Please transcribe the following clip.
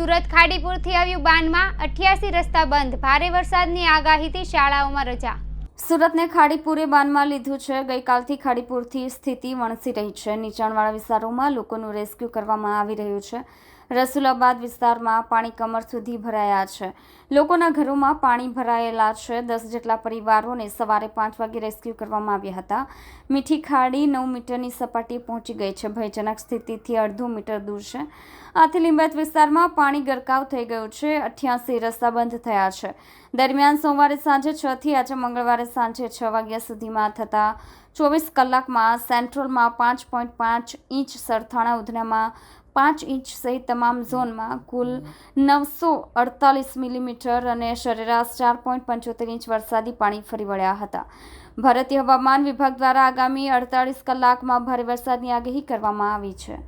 સુરત ખાડીપુરથી આવ્યું બાનમાં અઠ્યાસી રસ્તા બંધ. ભારે વરસાદની આગાહીથી શાળાઓમાં રજા. સુરતને ખાડીપુરે બાનમાં લીધું છે. ગઈકાલથી ખાડીપુરથી સ્થિતિ વણસી રહી છે. નીચાણવાળા વિસ્તારોમાં લોકોનું રેસ્ક્યુ કરવામાં આવી રહ્યું છે. રસુલાબાદ વિસ્તારમાં પાણી કમર સુધી ભરાયા છે. લોકોના ઘરોમાં પાણી ભરાયેલા છે. દસ જેટલા પરિવારોને સવારે પાંચ વાગે રેસ્ક્યુ કરવામાં આવ્યા હતા. મીઠી ખાડી નવ મીટરની સપાટી પહોંચી ગઈ છે. ભયજનક સ્થિતિથી અડધો મીટર દૂર છે. આથી લિંબાયત વિસ્તારમાં પાણી ગરકાવ થઈ ગયું છે. અઠ્યાસી રસ્તા બંધ થયા છે. દરમિયાન સોમવારે સાંજે છ થી આજે મંગળવારે સાંજે છ વાગ્યા સુધીમાં થતા ચોવીસ કલાકમાં સેન્ટ્રલમાં પાંચ પોઈન્ટ પાંચ ઇંચ સરથાણા ઉધનામાં પાંચ ઇંચ સહિત તમામ ઝોનમાં કુલ નવસો અડતાલીસ મિલીમીટર અને સરેરાશ ચાર પોઈન્ટ પંચોતેર ઇંચ વરસાદી પાણી ફરી વળ્યા હતા. ભારતીય હવામાન વિભાગ દ્વારા આગામી અડતાલીસ કલાકમાં ભારે વરસાદની આગાહી કરવામાં આવી છે.